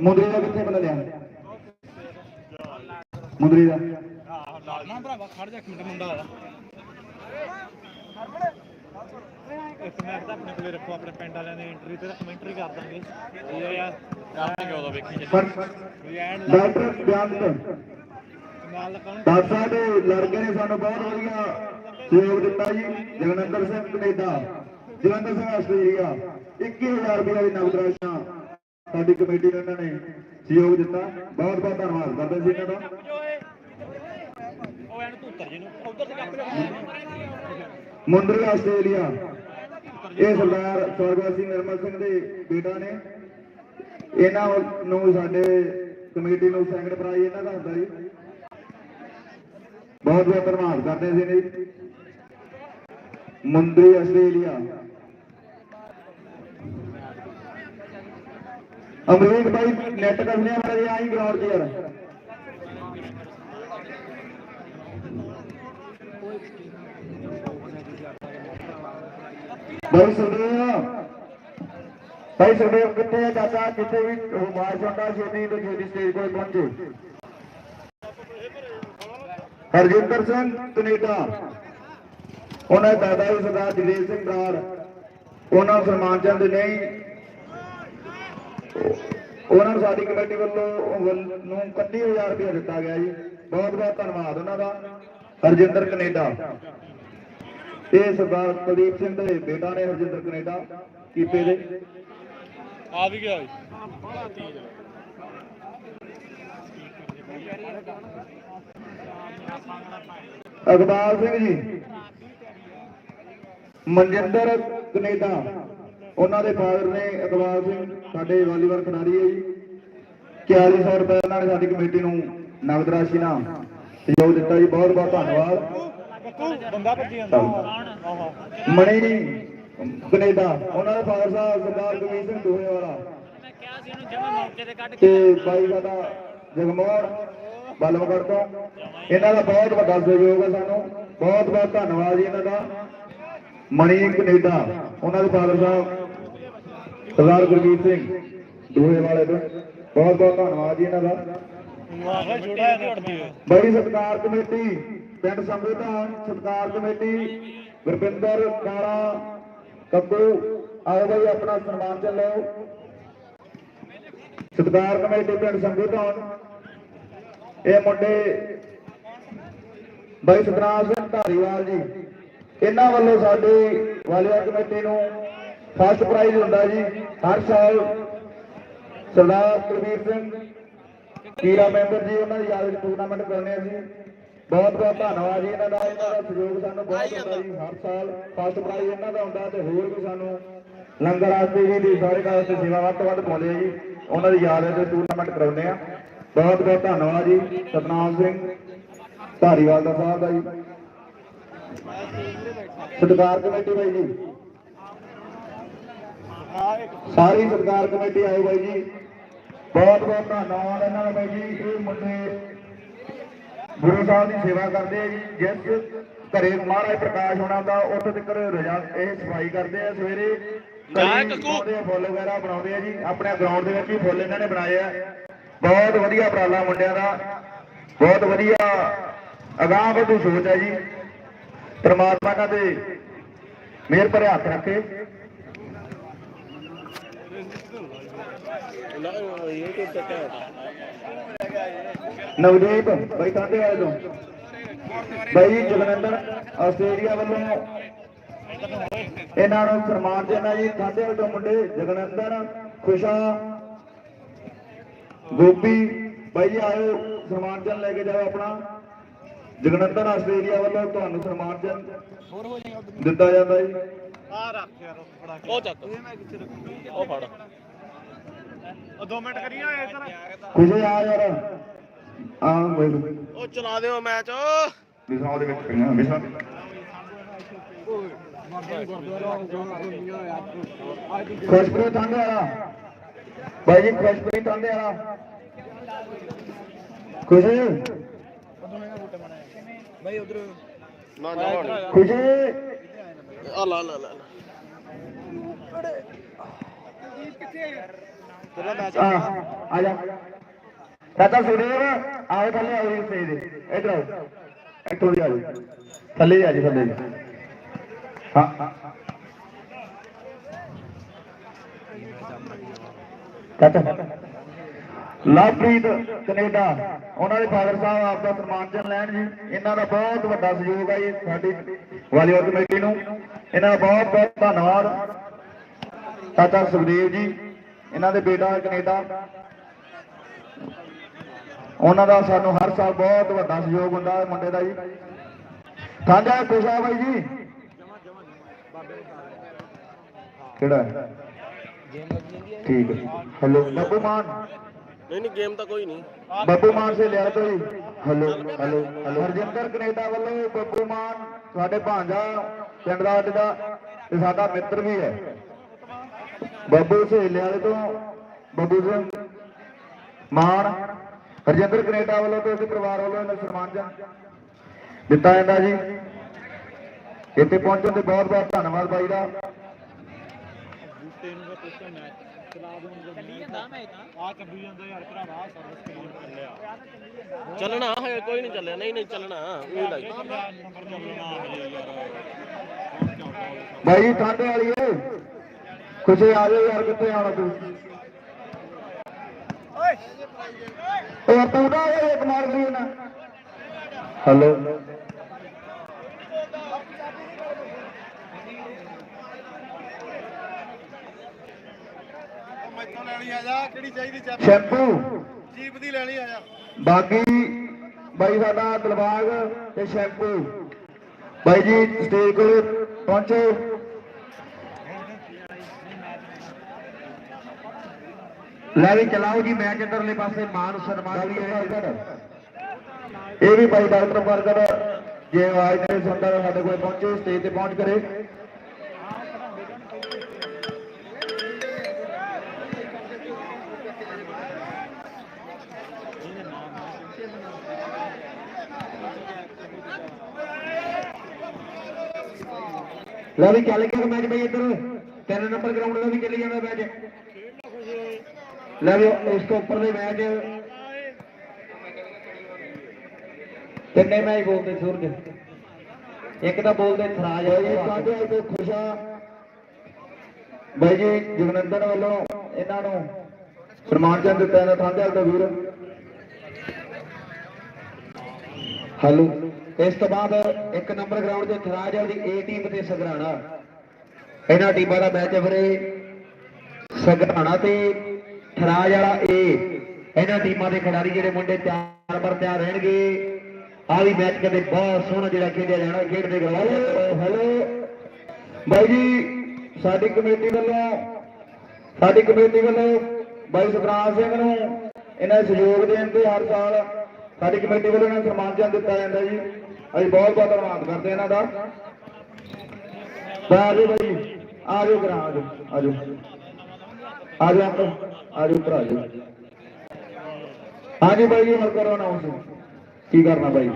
ਮੁੰਦਰੀ ਦਾ ਕਿੱਥੇ ਬਣਾ ਲਿਆ ਮੁੰਦਰੀ ਦਾ। ਨਾ ਭਰਾਵਾ ਖੜ ਜਾ ਮਿੰਟ ਮੁੰਡਾ ਆ ਇੱਕ ਮਿੰਟ ਤਾਂ ਆਪਣੇ ਕੋਲੇ ਰੱਖੋ ਆਪਣੇ ਪਿੰਡ ਵਾਲਿਆਂ ਦੀ ਐਂਟਰੀ ਤੇ ਕਮੈਂਟਰੀ ਕਰ ਦਾਂਗੇ। ਇਹ ਯਾਰ ਕਾਫੀ ਉਦੋਂ ਵੇਖੀ ਐਂਡ ਡਾਕਟਰ ਕੌਣ? ਡਾਕਟਰ ਸਾਹਿਬ ਦੇ ਲੜਕੇ ਨੇ ਸਾਨੂੰ ਬਹੁਤ ਵਧੀਆ ਸਹਿਯੋਗ ਦਿੱਤਾ ਜੀ। ਜਗਨੰਦਰ ਸਿੰਘ ਕੈਨੇਡਾ। ਜਲੰਧਰ ਸਿੰਘ ਆਸਟ੍ਰੇਲੀਆ 21000 ਰੁਪਏ ਦੀ ਨਗਦ ਰਾਸ਼ੀ ਸਾਡੀ ਕਮੇਟੀ ਨੇ ਇਹਨਾਂ ਨੇ ਸਹਿਯੋਗ ਦਿੱਤਾ। ਬਹੁਤ ਬਹੁਤ ਧੰਨਵਾਦ ਕਰਦੇ ਸੀ ਇਹਨਾਂ ਦਾ। ਉਹ ਐਨ ਤੂੰ ਜੀ ਨੂੰ ਉੱਧਰ ਤੇ ਕੱਪ ਮੁੰਦਰੀ ਆਸਟ੍ਰੇਲੀਆ ਇਹ ਸਰਦਾਰ ਸਵਰਗਵਾਸੀ ਨਿਰਮਲ ਸਿੰਘ ਦੇ ਬੇਟਾ ਨੇ। ਇਹਨਾਂ ਨੂੰ ਸਾਡੇ ਕਮੇਟੀ ਨੂੰ ਸੈਕੰਡ ਪ੍ਰਾਈਜ਼ ਇਹਨਾਂ ਦਾ ਹੁੰਦਾ ਜੀ। ਬਹੁਤ ਬਹੁਤ ਧੰਨਵਾਦ ਕਰਦੇ ਸੀ ਨੇ ਮੁੰਦਰੀ ਆਸਟ੍ਰੇਲੀਆ ਅਮਰੀਕ ਭਾਈ ਨੈਟ ਕਰਨੇ ਵਾਲੇ ਆਈ ਗਰਾਊਂਡ 'ਚ ਯਾਰ। ਭਾਈ ਸੁਖਦੇਵ ਭਾਈ ਸੁਖਦੇਵ ਕਿੱਥੇ ਹੈ ਚਾਚਾ? ਕਿੱਥੇ ਵੀ ਉਹ ਜਾਂਦਾ ਛੇਤੀ ਤੋਂ ਛੇਤੀ ਸਟੇਜ ਕੋਲ ਪਹੁੰਚੇ ਹਰਜਿੰਦਰ ਸਿੰਘ, ਕੈਨੇਡਾ। ਉਹਨਾਂ ਦੇ ਦਾਦਾ ਜੀ ਸਰਦਾਰ ਜਗਦੇਵ ਸਿੰਘ ਬਰਾੜ ਉਹਨਾਂ ਨੂੰ ਸਨਮਾਨ ਚੰਦ ਨਹੀਂ ਉਹਨਾਂ ਨੂੰ ਸਾਡੀ ਕਮੇਟੀ ਵੱਲੋਂ ਨੂੰ 31000 ਰੁਪਏ ਦਿੱਤਾ ਗਿਆ ਜੀ। ਬਹੁਤ ਬਹੁਤ ਧੰਨਵਾਦ ਉਹਨਾਂ ਦਾ। ਹਰਜਿੰਦਰ ਕੈਨੇਡਾ। ਇਹ ਸਰਦਾਰ ਕੁਲਦੀਪ ਸਿੰਘ ਦੇ ਬੇਟਾ ਨੇ ਹਰਜਿੰਦਰ ਕੈਨੇਡਾ ਕੀਪੇ ਦੇ। ਆ ਵੀ ਗਿਆ ਜੀ। ਅਕਬਾਲ ਸਿੰਘ ਜੀ। ਮਨਜਿੰਦਰ ਕੈਨੇਡਾ। ਉਹਨਾਂ ਦੇ ਫਾਦਰ ਨੇ ਇਕਬਾਲ ਸਿੰਘ ਸਾਡੇ ਵਾਲੀਬਾਲ ਖਿਡਾਰੀ ਹੈ ਜੀ 4100 ਰੁਪਏ ਉਹਨਾਂ ਸਾਡੀ ਕਮੇਟੀ ਨੂੰ ਨਗਦ ਰਾਸ਼ੀ ਨਾਲ ਸਹਿਯੋਗ ਦਿੱਤਾ ਜੀ। ਬਹੁਤ ਬਹੁਤ ਧੰਨਵਾਦ। ਬੱਕੂ ਬੰਦਾ ਭੱਜੀ ਜਾਂਦਾ ਮਣੀ ਕੈਨੇਡਾ, ਉਹਨਾਂ ਦੇ ਫਾਦਰ ਸਾਹਿਬ ਸਰਦਾਰ ਕਮੀਰ ਸਿੰਘ ਦੋਹੇ ਵਾਲਾ। ਮੈਂ ਕਿਹਾ ਸੀ ਉਹਨੂੰ ਜਮਾ ਮੌਕੇ ਤੇ ਕੱਢ ਕੇ ਤੇ ਬਾਈ ਸਾਡਾ ਜਗਮੋਹਨ ਬਲਮਗੜ ਤੋਂ। ਇਹਨਾਂ ਦਾ ਬਹੁਤ ਵੱਡਾ ਸਹਿਯੋਗ ਹੈ ਸਾਨੂੰ। ਬਹੁਤ ਬਹੁਤ ਧੰਨਵਾਦ ਜੀ ਇਹਨਾਂ ਦਾ। ਮਣੀ ਕੈਨੇਡਾ, ਉਹਨਾਂ ਦੇ ਫਾਦਰ ਸਾਹਿਬ ਸਰਦਾਰ ਗੁਰਜੀਤ ਸਿੰਘ ਦੋਹੇ ਵਾਲੇ ਤੋਂ ਬਹੁਤ ਬਹੁਤ ਧੰਨਵਾਦ ਜੀ ਇਹਨਾਂ ਦਾ। ਆਹ ਛੋਟਾ ਬੜੀ ਸਤਕਾਰ ਕਮੇਟੀ, ਪਿੰਡ ਸੰਵਿਧਾਨ ਸਤਕਾਰ ਕਮੇਟੀ ਗੁਰਪਿੰਦਰ ਕਾਲਾ ਕੱਕੂ ਆਓ ਬਈ ਆਪਣਾ ਸਨਮਾਨ ਚ ਲਓ ਸਤਕਾਰ ਕਮੇਟੀ, ਪਿੰਡ ਸੰਵਿਧਾਨ। ਇਹ ਮੁੰਡੇ ਬਾਈ ਸਤਨਾਮ ਸਿੰਘ ਧਾਰੀਵਾਲ ਜੀ, ਇਹਨਾਂ ਵੱਲੋਂ ਸਾਡੀ ਵਾਲੀਆ ਕਮੇਟੀ ਨੂੰ ਫਸਟ ਪ੍ਰਾਈਜ਼ ਹੁੰਦਾ ਜੀ ਹਰ ਸਾਲ ਸਰਦਾਰ ਕੁਲਵੀਰ ਸਿੰਘ ਕੀਰਾ ਮੈਂਬਰ ਜੀ ਉਹਨਾਂ ਦੀ ਯਾਦ ਵਿੱਚ ਟੂਰਨਾਮੈਂਟ ਕਰਨੇ ਸੀ ਬਹੁਤ ਬਹੁਤ ਧੰਨਵਾਦ ਜੀ ਇਹਨਾਂ ਦਾ ਇਹਨਾਂ ਦਾ ਸਹਿਯੋਗ ਸਾਨੂੰ ਬਹੁਤ ਹੁੰਦਾ ਜੀ ਹਰ ਸਾਲ ਫਸਟ ਪ੍ਰਾਈਜ਼ ਇਹਨਾਂ ਦਾ ਹੁੰਦਾ ਤੇ ਹੋਰ ਵੀ ਸਾਨੂੰ ਲੰਗਰ ਵਾਸਤੇ ਜੀ ਦੀ ਸਾਰੇ ਵਾਸਤੇ ਸੇਵਾ ਵੱਧ ਤੋਂ ਵੱਧ ਪਾਉਂਦੇ ਆ ਜੀ। ਉਹਨਾਂ ਦੀ ਯਾਦ ਵਿੱਚ ਟੂਰਨਾਮੈਂਟ ਕਰਾਉਂਦੇ ਆ। ਬਹੁਤ ਬਹੁਤ ਧੰਨਵਾਦ ਜੀ ਸਤਨਾਮ ਸਿੰਘ ਧਾਰੀਵਾਲ ਦਾ ਸਾਹਿਬ ਦਾ ਜੀ। ਸਤਿਕਾਰ ਕਮੇਟੀ ਬਾਈ ਜੀ। ਸਾਰੀ ਸਤਿਕਾਰ ਕਮੇਟੀ ਆਓ ਬਾਈ ਜੀ। ਬਹੁਤ ਬਹੁਤ ਧੰਨਵਾਦ ਇਹਨਾਂ ਦਾ ਬਾਈ ਜੀ। ਇਹ ਮੁੰਡੇ ਗੁਰੂ ਸਾਹਿਬ ਦੀ ਸੇਵਾ ਕਰਦੇ ਆ ਜੀ। ਜਿਸ ਘਰੇ ਮਹਾਰਾਜ ਪ੍ਰਕਾਸ਼ ਹੋਣਾ ਦਾ ਉੱਥੇ ਤੱਕ ਇਹ ਸਫ਼ਾਈ ਕਰਦੇ ਆ ਸਵੇਰੇ। ਫੁੱਲ ਵਗੈਰਾ ਬਣਾਉਂਦੇ ਆ ਜੀ। ਆਪਣੇ ਗਰਾਊਂਡ ਦੇ ਵਿੱਚ ਹੀ ਫੁੱਲ ਇਹਨਾਂ ਨੇ ਬਣਾਏ ਆ। ਬਹੁਤ ਵਧੀਆ ਉਪਰਾਲਾ ਮੁੰਡਿਆਂ ਦਾ। ਬਹੁਤ ਵਧੀਆ ਅਗਾਂਹ ਵਧੂ ਸੋਚ ਹੈ ਜੀ। ਪ੍ਰਮਾਤਮਾ ਦੇ ਮਿਹਰ ਭਰੇ ਹੱਥ ਰੱਖੇ। ਨਵਦੀਪ, ਬਾਈ ਕਾਂਦੇ ਵਾਲੇ ਤੋਂ ਬਾਈ ਜਗਨੰਦਨ ਆਸਟ੍ਰੇਲੀਆ ਵੱਲੋਂ। ਇਹਨਾਂ ਨੂੰ ਸਨਮਾਨ ਦੇਣਾ ਜੀ ਕਾਂਦੇ ਵਾਲੇ ਤੋਂ ਮੁੰਡੇ? ਜਗਨੰਦਨ ਖੁਸ਼ਾ, ਗੋਪੀ। ਬਾਈ ਜੀ, ਆਇਓ, ਸਨਮਾਨ ਜਨ ਲੈ ਕੇ ਜਾਓ ਆਪਣਾ। ਜਗਨੰਦਨ ਆਸਟ੍ਰੇਲੀਆ ਵੱਲੋਂ ਤੁਹਾਨੂੰ ਸਨਮਾਨ ਜਨ ਦਿੱਤਾ ਜਾਂਦਾ ਜੀ। ਆ ਰੱਖ ਯਾਰ, ਉਹ ਫੜਾ ਉਹ ਚੱਕ ਇਹ ਮੈਂ ਕਿੱਥੇ ਰੱਖੂਗੀ ਉਹ ਫੜ। ਉਹ 2 ਮਿੰਟ ਕਰੀਏ ਇੱਧਰ। ਖੁਸ਼ੇ ਆ ਯਾਰ। ਆ ਬੋਲ ਉਹ ਚਲਾ ਦਿਓ ਮੈਚ। ਵਿਸਾਉ ਦੇ ਵਿੱਚ ਪਈਆਂ ਵਿਸਾ ਖੁਸ਼ਪ੍ਰੀਤ ਠੰਡੇ ਵਾਲਾ। ਬਾਈ ਜੀ ਖੁਸ਼ਪ੍ਰੀਤ ਠੰਡੇ ਵਾਲਾ। ਖੁਸ਼ੀ? ਨਾ ਨਾ ਖੁਸ਼ੀ? ਆ ਲਾ ਲਾ ਲਾ ਆ ਜਾ। ਆਓ ਥੱਲੇ ਆਓ ਜੀ ਸਹੀ ਦੇ ਇਧਰ ਆਓ। ਇੱਥੋਂ ਦੀ ਆ ਜਾਓ। ਥੱਲੇ ਦੀ ਆ ਜੀ ਥੱਲੇ ਦੀ ਹਾਂ। ਚਾਚਾ ਲਵਪ੍ਰੀਤ ਕੈਨੇਡਾ ਉਹਨਾਂ ਦੇ ਫਾਦਰ ਸਾਹਿਬ ਆਪ ਦਾ ਸਨਮਾਨਜਨ ਲੈਣ ਜੀ। ਇਹਨਾਂ ਦਾ ਬਹੁਤ ਵੱਡਾ ਸਹਿਯੋਗ ਹੈ ਜੀ ਸਾਡੀ ਵਾਲੀਬਾਲ ਕਮੇਟੀ ਨੂੰ। ਇਹਨਾਂ ਦਾ ਬਹੁਤ ਬਹੁਤ ਧੰਨਵਾਦ ਚਾਚਾ ਸੁਖਦੇਵ ਜੀ ਇਹਨਾਂ ਦੇ ਬੇਟਾ ਕੈਨੇਡਾ। ਉਹਨਾਂ ਦਾ ਸਾਨੂੰ ਹਰ ਸਾਲ ਬਹੁਤ ਵੱਡਾ ਸਹਿਯੋਗ ਹੁੰਦਾ ਹੈ ਮੁੰਡੇ ਦਾ ਜੀ। ਸਾਂਝਾ ਖੁਸ਼ਾ ਬਾਈ ਜੀ? ਕਿਹੜਾ ਹੈ? ਠੀਕ ਹੈਲੋ ਬੱਬੂ ਮਾਨ? ਨਹੀਂ ਨਹੀਂ ਗੇਮ ਤਾਂ ਕੋਈ ਨਹੀਂ। ਬੱਬੂ ਮਾਨ ਸੇ ਲਿਆ ਤੋਂ ਜੀ hello hello hello Harjinder Canada ਵੱਲੋਂ ਬੱਬੂ ਮਾਨ ਸਾਡੇ ਭਾਂਜਾ ਪਿੰਡ ਦਾ ਤੇ ਸਾਡਾ ਮਿੱਤਰ ਵੀ ਹੈ। ਬੱਬੂ ਸਹੇਲੇ ਵਾਲੇ ਤੋਂ ਬੱਬੂ ਸਿੰਘ ਮਾਨ ਹਰਜਿੰਦਰ ਕੈਨੇਡਾ ਵੱਲੋਂ ਤੇ ਉਹਦੇ ਪਰਿਵਾਰ ਵੱਲੋਂ ਇਹਨਾਂ ਸਨਮਾਨ ਜਾਂ ਦਿੱਤਾ ਜਾਂਦਾ ਜੀ। ਇੱਥੇ ਪਹੁੰਚਣ ਤੇ ਬਹੁਤ ਬਹੁਤ ਧੰਨਵਾਦ ਬਾਈ ਦਾ। ਚੱਲਣਾ ਹੈ ਕੋਈ ਨਹੀਂ ਚੱਲਿਆ। ਨਹੀਂ ਨਹੀਂ ਚੱਲਣਾ ਉਹ ਲਾਈ ਬਾਈ ਜੀ ਠੰਡ ਵਾਲੀ ਏ। ਖੁਸ਼ੀ ਆ ਜਾਓ ਯਾਰ ਕਿੱਥੇ ਆਉਣਾ ਤੂੰ? ਓਏ ਤੂੰ ਨਾ ਓਏ ਇੱਕ ਮਾਰ ਦੀ ਨਾ। ਹੈਲੋ। ਮੈਥੋਂ ਲੈਣੀ ਆ ਜਾ ਕਿਹੜੀ ਚਾਹੀਦੀ ਚੱਪ ਸ਼ੈਂਪੂ। ਜੀਪ ਦੀ ਲੈਣੀ ਆ ਜਾ। ਬਾਕੀ ਬਾਈ ਸਾਡਾ ਦਿਲਬਾਗ ਤੇ ਸ਼ੈਂਪੂ। ਬਾਈ ਜੀ ਸਟੇਜ ਕੋਲ ਪਹੁੰਚੋ। ਲੈ ਵੀ ਚਲਾਓ ਜੀ ਮੈਚ ਅੰਦਰਲੇ ਪਾਸੇ ਮਾਨ ਸਨਮਾਨ ਵੀ ਹੈ ਇਹ ਵੀ ਬਾਈ ਡਾਕਟਰ ਬਰਗਰ ਜੇ ਆਵਾਜ਼ ਨਹੀਂ ਸੁਣਦਾ ਤਾਂ ਸਾਡੇ ਕੋਲ ਪਹੁੰਚੋ ਸਟੇਜ ਤੇ ਪਹੁੰਚ ਕਰੇ ਲੈ ਵੀ ਚੱਲ ਗਿਆ ਮੈਚ ਬਈ ਇੱਧਰ ਤਿੰਨ ਨੰਬਰ ਗਰਾਊਂਡ ਦਾ ਵੀ ਚੱਲੀ ਜਾਂਦਾ ਮੈਚ ਲੈ ਵੀ ਉਸ ਤੋਂ ਉੱਪਰ ਦੇ ਮੈਚ ਕਿੰਨੇ ਮੈਚ ਬੋਲਦੇ ਸੂਰਜ। ਇੱਕ ਤਾਂ ਬੋਲਦੇ ਥਰਾਜ ਹੈ ਜੀ ਸਾਡੇ ਤੋਂ ਖੁਸ਼ਾ ਬਾਈ ਜੀ ਜਗਨੰਦਨ ਵੱਲੋਂ ਇਹਨਾਂ ਨੂੰ ਸਨਮਾਨ ਜਨ ਦਿੱਤਾ ਠਾਂਡੇ ਵਾਲੇ ਦਾ ਵੀਰ। ਹੈਲੋ ਇਸ ਤੋਂ ਬਾਅਦ ਇੱਕ ਨੰਬਰ ਗਰਾਊਂਡ ਤੇ ਥਰਾਜ ਵਾਲੀ ਏ ਟੀਮ ਤੇ ਸਗਰਾਣਾ। ਇਹਨਾਂ ਟੀਮਾਂ ਦਾ ਮੈਚ ਹੈ ਵੀਰੇ। ਸਗਰਾਣਾ ਤੇ ਥਰਾਜ ਵਾਲਾ ਏ ਇਹਨਾਂ ਟੀਮਾਂ ਦੇ ਖਿਡਾਰੀ ਜਿਹੜੇ ਮੁੰਡੇ ਤਿਆਰ ਬਰ ਤਿਆਰ ਰਹਿਣਗੇ। ਆ ਵੀ ਮੈਚ ਕਦੇ ਬਹੁਤ ਸੋਹਣਾ ਜਿਹੜਾ ਖੇਡਿਆ ਜਾਣਾ, ਖੇਡਦੇ ਗਰਾਊਂਡ ਹੈਲੋ ਬਾਈ ਜੀ, ਸਾਡੀ ਕਮੇਟੀ ਵੱਲੋਂ, ਸਾਡੀ ਕਮੇਟੀ ਵੱਲੋਂ ਬਾਈ ਸੁਖਰਾਜ ਸਿੰਘ ਨੂੰ ਇਹਨਾਂ ਸਹਿਯੋਗ ਦੇਣ ਤੇ ਹਰ ਸਾਲ ਸਾਡੀ ਕਮੇਟੀ ਵੱਲੋਂ ਇਹਨਾਂ ਨੂੰ ਸਨਮਾਨ ਦਿੱਤਾ ਜਾਂਦਾ ਜੀ। ਅਸੀਂ ਬਹੁਤ ਬਹੁਤ ਧੰਨਵਾਦ ਕਰਦੇ ਇਹਨਾਂ ਦਾ। ਤਾਂ ਆ ਜਾਓ ਬਾਈ ਆ ਜਾਓ ਗਰਾਂ ਆ ਜਾਓ ਆ ਜਾਓ ਆ ਆ ਜਾਓ ਹਾਂਜੀ ਬਾਈ ਜੀ, ਹੁਣ ਕਰੋ ਅਨਾਉਂਸ ਕੀ ਕਰਨਾ ਬਾਈ?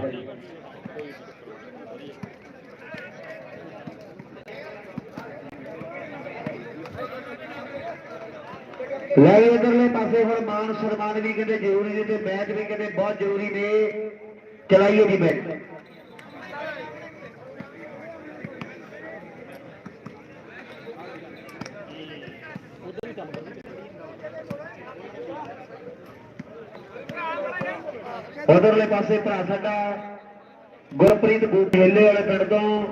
ਲੈ ਇਧਰਲੇ ਪਾਸੇ ਹੁਣ, ਮਾਨ ਸਨਮਾਨ ਵੀ ਕਹਿੰਦੇ ਜ਼ਰੂਰੀ ਨੇ ਤੇ ਮੈਚ ਵੀ ਕਹਿੰਦੇ ਬਹੁਤ ਜ਼ਰੂਰੀ ਨੇ। ਚਲਾਈਏ ਜੀ ਮੈਚ। ਉਧਰਲੇ ਪਾਸੇ ਭਰਾ ਸਾਡਾ ਗੁਰਪ੍ਰੀਤ ਬੂਟੇਲੇ ਵਾਲੇ ਪਿੰਡ ਤੋਂ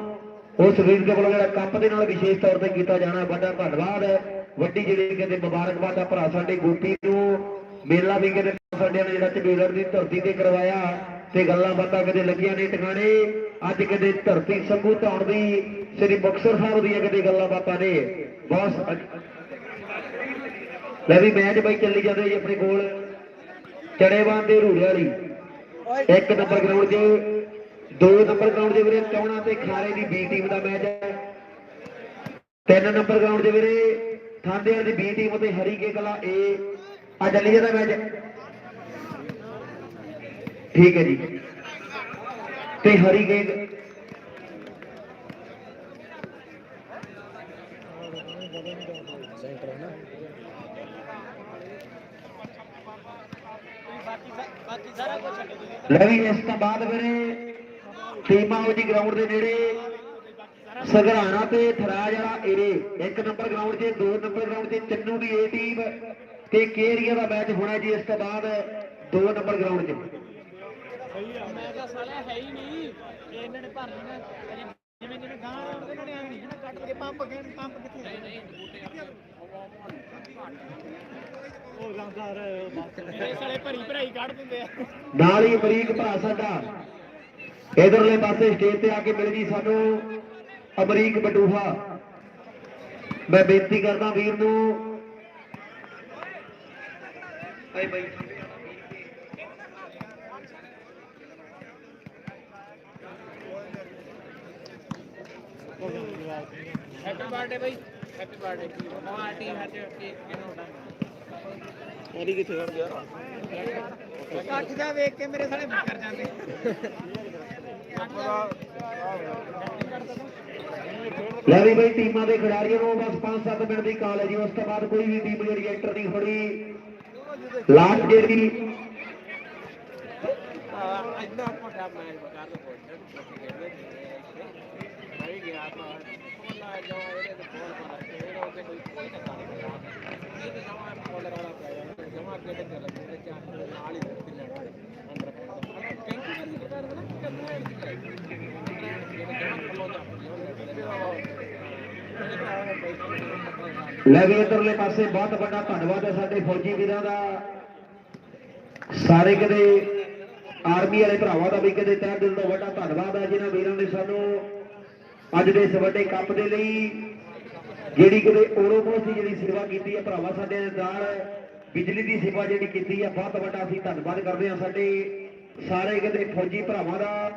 ਉਸ ਵੀਰ ਦੇ ਵੱਲੋਂ ਜਿਹੜਾ ਕੱਪ ਦੇ ਨਾਲ ਵਿਸ਼ੇਸ਼ ਤੌਰ ਤੇ ਕੀਤਾ ਜਾਣਾ, ਵੱਡਾ ਧੰਨਵਾਦ। ਵੱਡੀ ਜਿਹੜੀ ਕਹਿੰਦੇ ਮੁਬਾਰਕਬਾਦ ਆ ਭਰਾ ਸਾਡੇ ਗੋਪੀ ਨੂੰ। ਮੇਲਾ ਵੀ ਕਹਿੰਦੇ ਸਾਡਿਆਂ ਨੇ ਜਿਹੜਾ ਚਬੇੜਰ ਦੀ ਧਰਤੀ ਤੇ ਕਰਵਾਇਆ ਤੇ ਗੱਲਾਂ ਬਾਤਾਂ ਕਦੇ ਲੱਗੀਆਂ ਨੇ ਟਿਕਾਣੇ। ਅੱਜ ਕਦੇ ਧਰਤੀ ਸੰਗੂ ਧੌਣ ਦੀ, ਸ੍ਰੀ ਮੁਕਤਸਰ ਸਾਹਿਬ ਦੀਆਂ ਕਦੇ ਗੱਲਾਂ ਬਾਤਾਂ ਨੇ। ਬਹੁਤ ਲੈ ਵੀ ਮੈਚ ਬਾਈ ਚੱਲੀ ਜਾਂਦੇ ਜੀ ਆਪਣੇ ਕੋਲ। ਚੜੇਵਾਨ ਦੇ ਰੂੜੇ ਵਾਲੀ। ਇੱਕ ਨੰਬਰ ਗਰਾਊਂਡ 'ਚ ਦੋ ਨੰਬਰ ਗਰਾਊਂਡ ਦੇ ਵੀਰੇ ਚੌਣਾ ਤੇ ਖਾਰੇ ਦੀ ਬੀ ਟੀਮ ਦਾ ਮੈਚ ਹੈ। ਤਿੰਨ ਨੰਬਰ ਗਰਾਊਂਡ ਦੇ ਵੀਰੇ ਥਾਂਦੇਵਾਲ ਦੀ ਬੀ ਟੀਮ ਤੇ ਹਰੀਕੇ ਕਲਾ ਏ ਆ ਚੱਲੀ ਜਾਂਦਾ ਮੈਚ ਠੀਕ ਹੈ ਜੀ। ਤੇ ਹਰੀਕੇ ਬਾਕੀ ਸਾ- ਬਾਕੀ ਸਾਰਾ ਕੁਝ ਛੱਡ ਦੂਗੇ ਲੈ ਵੀ ਇਸ ਤੋਂ ਬਾਅਦ ਵੀਰੇ ਟੀਮਾਂ ਜੀ ਗਰਾਊਂਡ ਦੇ ਨੇੜੇ ਸਗਰਾਣਾ ਤੇ ਥਰਾਜ ਵਾਲਾ ਏਰੇ ਇੱਕ ਨੰਬਰ ਗਰਾਊਂਡ 'ਚ ਦੋ ਨੰਬਰ ਗਰਾਊਂਡ 'ਚ ਚੰਨੂ ਦੀ ਏ ਟੀਮ ਤੇ ਕੇਰੀਆ ਦਾ ਮੈਚ ਹੋਣਾ ਜੀ ਇਸ ਤੋਂ ਬਾਅਦ ਦੋ ਨੰਬਰ ਗਰਾਊਂਡ 'ਚ ਮੈਂ ਤਾਂ ਸਾਲਿਆ ਹੈ ਹੀ ਨਹੀਂ। ਕਿ ਇਹਨਾਂ ਨੇ ਭਰ ਲੈਣਾ ਅਜੇ ਜਿਵੇਂ ਜਿਵੇਂ ਗਾਂ ਆਉਂਦੇ ਇਹਨਾਂ ਨੇ ਆਉਣੀ ਨਹੀਂ ਨਾ ਕੱਟ ਕੇ ਪੰਪ ਗਏ ਪੰਪ ਕਿੱਥੇ ਨਹੀਂ ਉਹ ਲੰਗਰ ਬਸ ਇਹ ਸਾਲੇ ਭਰੀ ਭਰਾਈ ਕੱਢ ਦਿੰਦੇ ਆ ਨਾਲ ਹੀ ਅਮਰੀਕ ਭਰਾ ਸਾਡਾ। ਇਧਰਲੇ ਪਾਸੇ ਸਟੇਜ ਤੇ ਆ ਕੇ ਮਿਲ ਗਈ ਸਾਨੂੰ ਅਮਰੀਕ ਬਟੂਹਾ ਮੈਂ ਬੇਨਤੀ ਕਰਦਾ ਵੀਰ ਨੂੰ। ਆਏ ਬਾਈ। ਹੈਪੀ ਬਰਥਡੇ ਬਾਈ। ਹੈਪੀ ਬਰਥਡੇ ਪਾਰਟੀ ਹੱਥ ਕੇਕ ਕਿਨੋੜਾ ਇਹਦੀ ਕਿੱਥੇ ਖੜ ਗਿਆ? ਕੱਟ ਦਾ ਵੇਖ ਕੇ ਮੇਰੇ ਸਾਲੇ ਕਰ ਜਾਂਦੇ। ਲੈ ਵੀ ਬਈ ਟੀਮਾਂ ਦੇ ਖਿਡਾਰੀਆਂ ਨੂੰ ਬਸ 5-7 ਮਿੰਟ ਦੀ ਕਾਲ ਹੈ ਜੀ ਉਸ ਤੋਂ ਬਾਅਦ ਕੋਈ ਵੀ ਟੀਮ ਜਿਹੜੀ ਐਂਟਰ ਨਹੀਂ ਹੋਣੀ। ਲਾਸਟ ਜਿਹੜੀ ਇੰਨਾ ਵੱਡਾ ਮੈਚ ਬਕਾਰ ਦਾ ਭਾਈ ਗਿਆ ਤਾਂ ਕੋਲਾ ਜੋ ਇਹਦੇ ਤੇ ਫੋਨ ਮਾਰ ਕੇ ਇਹਦਾ ਉਹਦੇ ਕੋਈ ਕੋਈ ਧੱਕਾ ਨਹੀਂ ਕਰਦਾ ਇਹ ਤੇ ਜਮਾ ਕੋਲਰ ਵਾਲਾ ਲੈ ਵੀ ਇਧਰਲੇ ਪਾਸੇ ਬਹੁਤ ਵੱਡਾ ਧੰਨਵਾਦ ਹੈ ਸਾਡੇ ਫੌਜੀ ਵੀਰਾਂ ਦਾ। ਸਾਰੇ ਕਦੇ ਆਰਮੀ ਵਾਲੇ ਭਰਾਵਾਂ ਦਾ ਵੀ ਕਦੇ ਤਹਿ ਦਿਲ ਤੋਂ ਵੱਡਾ ਧੰਨਵਾਦ ਹੈ ਜਿਨ੍ਹਾਂ ਵੀਰਾਂ ਨੇ ਸਾਨੂੰ ਅੱਜ ਦੇ ਇਸ ਵੱਡੇ ਕੱਪ ਦੇ ਲਈ ਜਿਹੜੀ ਕਦੇ ਕਿਤੇ ਓਰੋਪੋ ਸੀ ਜਿਹੜੀ ਸੇਵਾ ਕੀਤੀ ਹੈ, ਭਰਾਵਾ ਸਾਡੇ ਨਾਲ ਬਿਜਲੀ ਦੀ ਸੇਵਾ ਜਿਹੜੀ ਕੀਤੀ ਹੈ ਬਹੁਤ ਵੱਡਾ ਅਸੀਂ ਧੰਨਵਾਦ ਕਰਦੇ ਹਾਂ ਸਾਡੇ ਸਾਰੇ ਕਹਿੰਦੇ ਫੌਜੀ ਭਰਾਵਾਂ ਦਾ,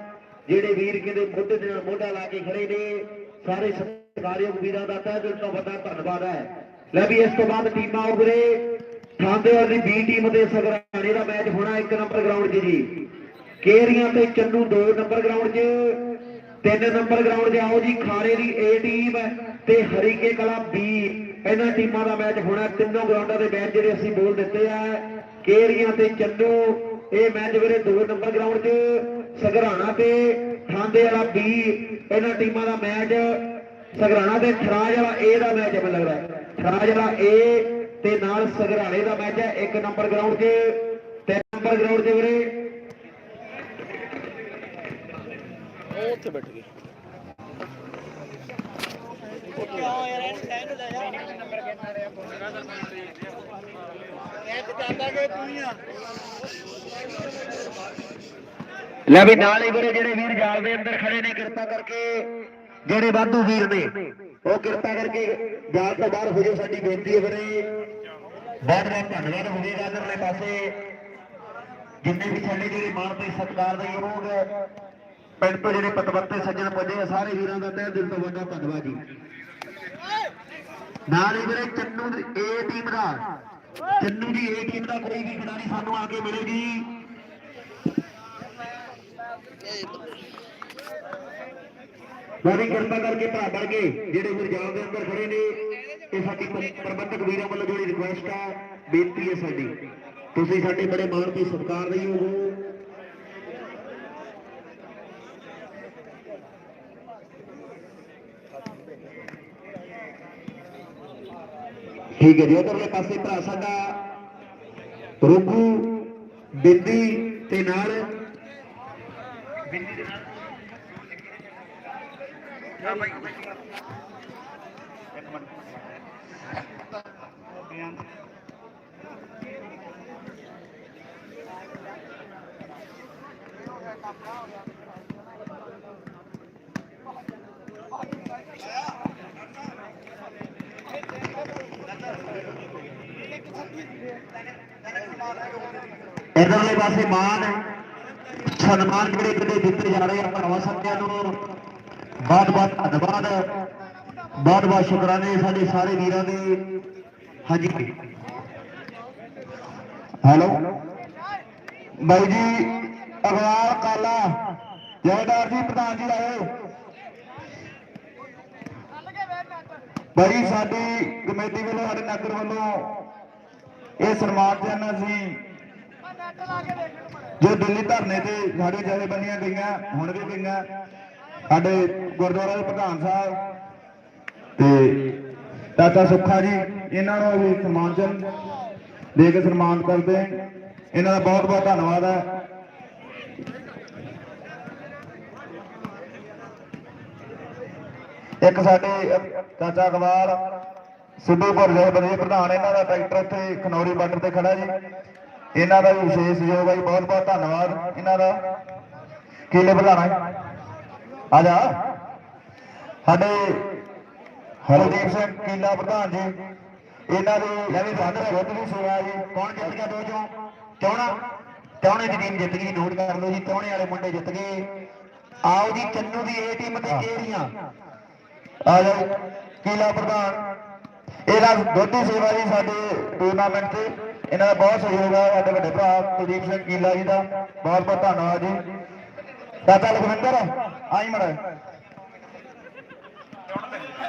ਜਿਹੜੇ ਵੀਰ ਕਹਿੰਦੇ ਮੋਢੇ ਦੇ ਨਾਲ ਮੋਢਾ ਲਾ ਕੇ ਖੜੇ ਨੇ, ਸਾਰੇ ਸਤਿਕਾਰਯੋਗ ਵੀਰਾਂ ਦਾ ਤਹਿ ਦਿਲ ਤੋਂ ਵੱਡਾ ਧੰਨਵਾਦ ਹੈ। ਲੈ ਵੀ ਇਸ ਤੋਂ ਬਾਅਦ ਟੀਮਾਂ ਉਗਰੇ ਥਾਂਦੇਵਾਲ ਦੀ ਬੀ ਟੀਮ ਤੇ ਸਗਰਾਣੇ ਦਾ ਮੈਚ ਹੋਣਾ ਇੱਕ ਨੰਬਰ ਗਰਾਊਂਡ 'ਚ ਜੀ। ਕੇਰੀਆਂ ਤੇ ਚੰਨੂ ਦੋ ਨੰਬਰ ਗਰਾਊਂਡ 'ਚ ਤਿੰਨ ਨੰਬਰ ਗਰਾਊਂਡ 'ਚ ਆਓ ਜੀ, ਖਾਰੇ ਦੀ ਏ ਟੀਮ ਤੇ ਹਰੀਕੇ ਕਲਾ ਬੀ ਇਹਨਾਂ ਟੀਮਾਂ ਦਾ ਮੈਚ ਹੋਣਾ ਤਿੰਨੋਂ ਗਰਾਊਂਡਾਂ ਦੇ ਮੈਚ ਜਿਹੜੇ ਅਸੀਂ ਬੋਲ ਦਿੱਤੇ ਆ। ਕੇਰੀਆਂ ਤੇ ਚੰਨੂ ਇਹ ਮੈਚ ਵੀਰੇ ਦੋ ਨੰਬਰ ਗਰਾਊਂਡ 'ਚ ਸਗਰਾਣਾ ਤੇ ਥਾਂਦੇ ਵਾਲਾ ਬੀ ਇਹਨਾਂ ਟੀਮਾਂ ਦਾ ਮੈਚ ਸਗਰਾਣਾ ਤੇ ਥਰਾਜ ਵਾਲਾ ਏ ਦਾ ਮੈਚ ਮੈਨੂੰ ਲੱਗਦਾ ਥਰਾਜ ਵਾਲਾ ਏ ਤੇ ਨਾਲ ਸਗਰਾਣੇ ਦਾ ਮੈਚ ਹੈ। ਇੱਕ ਨੰਬਰ ਗਰਾਊਂਡ 'ਚ ਤਿੰਨ ਨੰਬਰ ਗਰਾਊਂਡ 'ਚ ਵੀਰੇ। ਉਹ ਉੱਥੇ ਬੈਠ ਗਏ। ਲੈ ਵੀ ਨਾਲ ਹੀ ਵੀਰੇ ਜਿਹੜੇ ਵੀਰ ਜਾਲ ਦੇ ਅੰਦਰ ਖੜੇ ਨੇ, ਕਿਰਪਾ ਕਰਕੇ ਜਿਹੜੇ ਵਾਧੂ ਵੀਰ ਨੇ, ਉਹ ਕਿਰਪਾ ਕਰਕੇ ਜਾਲ ਤੋਂ ਬਾਹਰ ਹੋ ਜਾਓ, ਸਾਡੀ ਬੇਨਤੀ ਹੈ ਵੀਰੇ। ਬਹੁਤ ਬਹੁਤ ਧੰਨਵਾਦ ਹੋਵੇਗਾ ਇਧਰਲੇ ਪਾਸੇ। ਜਿੰਨੇ ਵੀ ਸਾਡੇ ਜਿਹੜੇ ਮਾਣ ਤੇ ਸਤਿਕਾਰ ਦੇ ਯੋਗ ਪਿੰਡ ਤੋਂ ਜਿਹੜੇ ਪਤਵੰਤੇ ਸੱਜਣ ਪੁੱਜੇ ਆ, ਸਾਰੇ ਵੀਰਾਂ ਦਾ ਤਹਿ ਦਿਲ ਤੋਂ ਵੱਡਾ ਧੰਨਵਾਦ ਜੀ। ਨਾਲ ਹੀ ਵੀਰੇ ਚੰਨੂ ਦੀ ਏ ਟੀਮ ਦਾ। ਚੰਨੂ ਦੀ ਏ ਟੀਮ ਦਾ ਕੋਈ ਵੀ ਖਿਡਾਰੀ ਸਾਨੂੰ ਆ ਕੇ ਮਿਲੇ ਜੀ। ਬੜੀ ਕਿਰਪਾ ਕਰਕੇ ਭਰਾ ਬਣ ਕੇ ਜਿਹੜੇ ਗੁਰਜਾਲ ਦੇ ਅੰਦਰ ਖੜੇ ਨੇ, ਇਹ ਸਾਡੀ ਪ੍ਰਬੰਧਕ ਵੀਰਾਂ ਵੱਲੋਂ ਜਿਹੜੀ ਰਿਕੁਐਸਟ ਆ, ਬੇਨਤੀ ਹੈ ਸਾਡੀ। ਤੁਸੀਂ ਸਾਡੇ ਬੜੇ ਮਾਣ ਤੇ ਸਤਿਕਾਰ ਦੇ ਹੋ। ਠੀਕ ਹੈ ਜੀ ਉਧਰਲੇ ਪਾਸੇ ਭਰਾ ਸਾਡਾ ਰੁੱਗੂ ਬਿੰਦੀ ਤੇ ਨਾਲ ਬਿੰਦੀ ਦੇ ਇਧਰਲੇ ਪਾਸੇ ਮਾਨ ਸਨਮਾਨ ਜਿਹੜੇ ਕਿਤੇ ਦਿੱਤੇ ਜਾ ਰਹੇ ਆ, ਭਰਾਵਾਂ ਸਾਥੀਆਂ ਨੂੰ ਬਹੁਤ ਬਹੁਤ ਧੰਨਵਾਦ। ਬਹੁਤ ਬਹੁਤ ਸ਼ੁਕਰਾਨੇ ਸਾਡੇ ਸਾਰੇ ਵੀਰਾਂ ਦੇ। ਹਾਂਜੀ। ਹੈਲੋ। ਬਾਈ ਜੀ, ਅਗਵਾਲ ਕਾਲਾ। ਜੈਦਾਰ ਜੀ, ਪ੍ਰਧਾਨ ਜੀ ਆਏ ਬਾਈ ਸਾਡੀ ਕਮੇਟੀ ਵੱਲੋਂ, ਸਾਡੇ ਨਗਰ ਵੱਲੋਂ ਇਹ ਸਨਮਾਨ ਜਾਨਾ ਸੀ। ਜੋ ਦਿੱਲੀ ਧਰਨੇ ਤੇ ਸਾਡੀ ਜਥੇਬੰਦੀਆਂ ਗਈਆਂ, ਹੁਣ ਵੀ ਗਈਆਂ। ਸਾਡੇ ਗੁਰਦੁਆਰਾ ਦੇ ਪ੍ਰਧਾਨ ਸਾਹਿਬ ਤੇ ਚਾਚਾ ਸੁੱਖਾ ਜੀ, ਇਹਨਾਂ ਨੂੰ ਵੀ ਸਨਮਾਨਜਨ ਦੇ ਕੇ ਸਨਮਾਨ ਕਰਦੇ ਇਹਨਾਂ ਦਾ ਬਹੁਤ ਬਹੁਤ ਧੰਨਵਾਦ ਹੈ। ਇੱਕ ਸਾਡੇ ਚਾਚਾ ਅਖਬਾਰ ਸਿੱਧੂਪੁਰ ਦੇ ਪ੍ਰਧਾਨ ਇਹਨਾਂ ਦਾ ਟਰੈਕਟਰ ਇੱਥੇ ਖਨੌਰੀ ਬਾਰਡਰ ਤੇ ਖੜਾ ਜੀ। ਇਹਨਾਂ ਦਾ ਵੀ ਵਿਸ਼ੇਸ਼ ਸਹਿਯੋਗ ਹੈ ਬਹੁਤ ਬਹੁਤ ਧੰਨਵਾਦ ਇਹਨਾਂ ਦਾ। ਕੀਲੇ ਵਧਾਣਾ ਆ? ਜਾ। ਸਾਡੇ ਹਰਦੀਪ ਸਿੰਘ ਕੀਲਾ ਪ੍ਰਧਾਨ ਜੀ ਇਹਨਾਂ ਦੀ ਯਾਨੀ ਸਾਡੇ ਖੁਦ ਦੀ ਸੇਵਾ ਜੀ। ਕੌਣ ਜਿੱਤ ਗਿਆ ਦੋ ਚੋਂ? ਚੌਣਾ? ਚੌਣੇ ਦੀ ਟੀਮ ਜਿੱਤ ਗਈ ਨੋਟ ਕਰ ਲਓ ਜੀ ਚੌਣੇ ਵਾਲੇ ਮੁੰਡੇ ਜਿੱਤ ਗਏ। ਆਓ ਜੀ ਚੰਨੂ ਦੀ ਇਹ ਟੀਮ ਤੇ ਕਿਹੜੀਆਂ? ਆ ਜਾਓ ਕੀਲਾ ਪ੍ਰਧਾਨ। ਇਹਦਾ ਦੋਧੀ ਸੇਵਾ ਜੀ ਸਾਡੇ ਟੂਰਨਾਮੈਂਟ 'ਚ। ਇਹਨਾਂ ਦਾ ਬਹੁਤ ਸਹਿਯੋਗ ਹੈ ਸਾਡੇ ਵੱਡੇ ਭਰਾ ਕੁਲਦੀਪ ਸਿੰਘ ਕੀਲਾ ਜੀ ਦਾ। ਬਹੁਤ ਬਹੁਤ ਧੰਨਵਾਦ ਜੀ। ਚਾਚਾ ਲਖਵਿੰਦਰ, ਆਈ ਮੜਾ।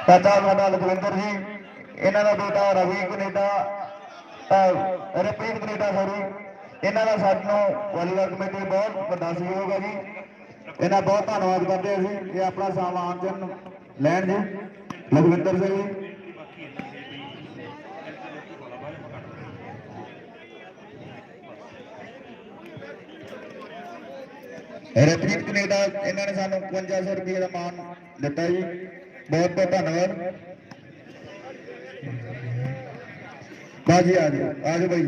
ਚਾਚਾ ਸਾਡਾ ਲਖਵਿੰਦਰ ਜੀ, ਇਹਨਾਂ ਦਾ ਬੇਟਾ ਰਵੀ ਕੈਨੇਡਾ, ਅਹ ਕਨੇਡਾ ਕੈਨੇਡਾ ਸੌਰੀ ਇਹਨਾਂ ਦਾ ਸਾਨੂੰ ਵਾਲੀਬਾਲ ਕਮੇਟੀ ਬਹੁਤ ਵੱਡਾ ਸਹਿਯੋਗ ਹੈ ਜੀ। ਇਹਨਾਂ ਬਹੁਤ ਧੰਨਵਾਦ ਕਰਦੇ ਅਸੀਂ ਇਹ ਆਪਣਾ ਸਾਮਾਨ ਜਨ ਲੈਣ ਜੀ। ਲਖਵਿੰਦਰ ਸਿੰਘ ਜੀ। ਰਪ੍ਰੀਤ ਕੈਨੇਡਾ, ਇਹਨਾਂ ਨੇ ਸਾਨੂੰ 5500 ਰੁਪਏ ਦਾ ਮਾਨ ਦਿੱਤਾ ਜੀ। ਬਹੁਤ ਬਹੁਤ ਧੰਨਵਾਦ। ਬਾਜੀ, ਆ ਜਾਓ ਆ ਜਾਓ ਬਾਈ।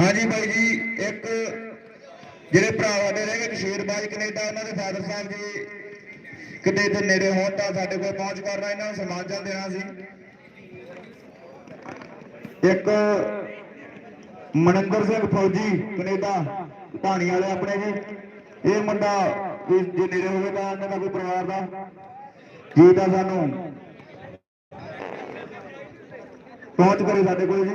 ਹਾਂਜੀ ਬਾਈ ਜੀ, ਇੱਕ ਜਿਹੜੇ ਭਰਾ ਸਾਡੇ ਰਹਿ ਗਏ ਸ਼ੇਰਬਾਜ ਕਨੇਡਾ, ਉਹਨਾਂ ਦੇ ਫਾਦਰ ਸਾਹਿਬ ਜੀ ਕਿਤੇ ਇੱਥੇ ਨੇੜੇ ਹੋਣ ਤਾਂ ਸਾਡੇ ਕੋਲ ਪਹੁੰਚ ਕਰਨਾ ਇਹਨਾਂ ਨੂੰ ਸਨਮਾਨ ਦੇਣਾ ਸੀ ਇੱਕ ਮਨਿੰਦਰ ਸਿੰਘ ਫੌਜੀ, ਕੈਨੇਡਾ ਢਾਣੀ ਵਾਲੇ ਆਪਣੇ ਜੀ। ਇਹ ਮੁੰਡਾ ਜੇ ਨੇੜੇ ਹੋਵੇ ਤਾਂ ਇਹਨਾਂ ਦਾ ਕੋਈ ਪਰਿਵਾਰ ਦਾ। ਜੀ ਤਾਂ ਸਾਨੂੰ? ਪਹੁੰਚ ਕਰੇ ਸਾਡੇ ਕੋਲ ਜੀ।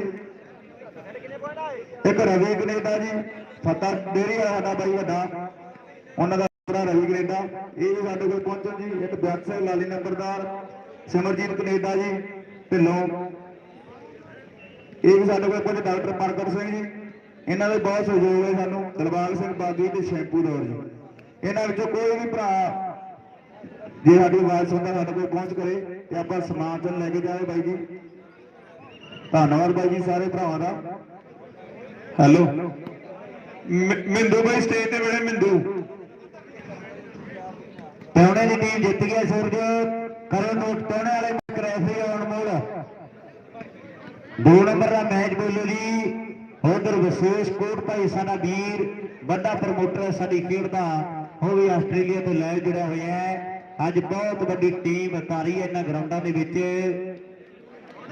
ਇੱਕ ਰਵੀ ਕੈਨੇਡਾ ਜੀ ਫਤਰ ਡੇਰੀ ਵਾਲਾ ਸਾਡਾ ਬਾਈ ਵੱਡਾ। ਉਹਨਾਂ ਦਾ ਭਰਾ ਰਵੀ ਕੈਨੇਡਾ। ਇਹ ਵੀ ਸਾਡੇ ਕੋਲ ਪਹੁੰਚਣ ਜੀ। ਇੱਕ ਬਿਆਨ ਲਾਲੀ ਨੰਬਰਦਾਰ, ਸਿਮਰਜੀਤ ਕੈਨੇਡਾ ਜੀ। ਢਿੱਲੋਂ। ਇਹ ਵੀ ਸਾਡੇ ਕੋਲ ਕੁਝ ਡਾਕਟਰ ਪ੍ਰਗਟ ਸਿੰਘ ਜੀ। ਇਹਨਾਂ ਦੇ ਬਹੁਤ ਸਹਿਯੋਗ ਹੈ ਸਾਨੂੰ, ਦਿਲਬਾਗ ਸਿੰਘ ਬਾਗੀ ਤੇ ਸ਼ੈਂਪੂ ਦੌਰ ਜੀ। ਇਹਨਾਂ ਵਿੱਚੋਂ ਕੋਈ ਵੀ ਭਰਾ ਜੇ ਸਾਡੀ ਆਵਾਜ਼ ਸੁਣਦਾ, ਸਾਡੇ ਕੋਲ ਪਹੁੰਚ ਕਰੇ ਤੇ ਆਪਾਂ ਸਮਾਨ ਤੋਂ ਲੈ ਕੇ ਜਾਵੇ ਬਾਈ ਜੀ। ਧੰਨਵਾਦ ਬਾਈ ਜੀ ਸਾਰੇ ਭਰਾਵਾਂ ਦਾ। ਹੈਲੋ। ਮਿੰਦੂ ਬਾਈ ਸਟੇਜ ਤੇ ਬੜੇ ਮਿੰਦੂ। ਪੌਣੇ ਦੀ ਟੀਮ ਜਿੱਤ ਗਈ ਸੂਰਜ। ਕਰੋ ਨੋਟ ਪੌਣੇ ਵਾਲੇ ਮੁੱਖ ਆਉਣ ਮੋੜ ਦੋ ਨੰਬਰ ਦਾ ਮੈਚ ਬੋਲੋ ਜੀ। ਉਧਰ ਵਿਸ਼ੇਸ਼ ਕੋਟ ਭਾਈ ਸਾਡਾ ਵੀਰ, ਵੱਡਾ ਪ੍ਰਮੋਟਰ ਸਾਡੀ ਖੇਡ ਦਾ। ਉਹ ਵੀ ਆਸਟ੍ਰੇਲੀਆ ਤੋਂ ਲਾਈਵ ਜੁੜਿਆ ਹੋਇਆ ਹੈ। ਅੱਜ ਬਹੁਤ ਵੱਡੀ ਟੀਮ ਉਤਾਰੀ ਹੈ ਇਹਨਾਂ ਗਰਾਊਂਡਾਂ ਦੇ ਵਿੱਚ।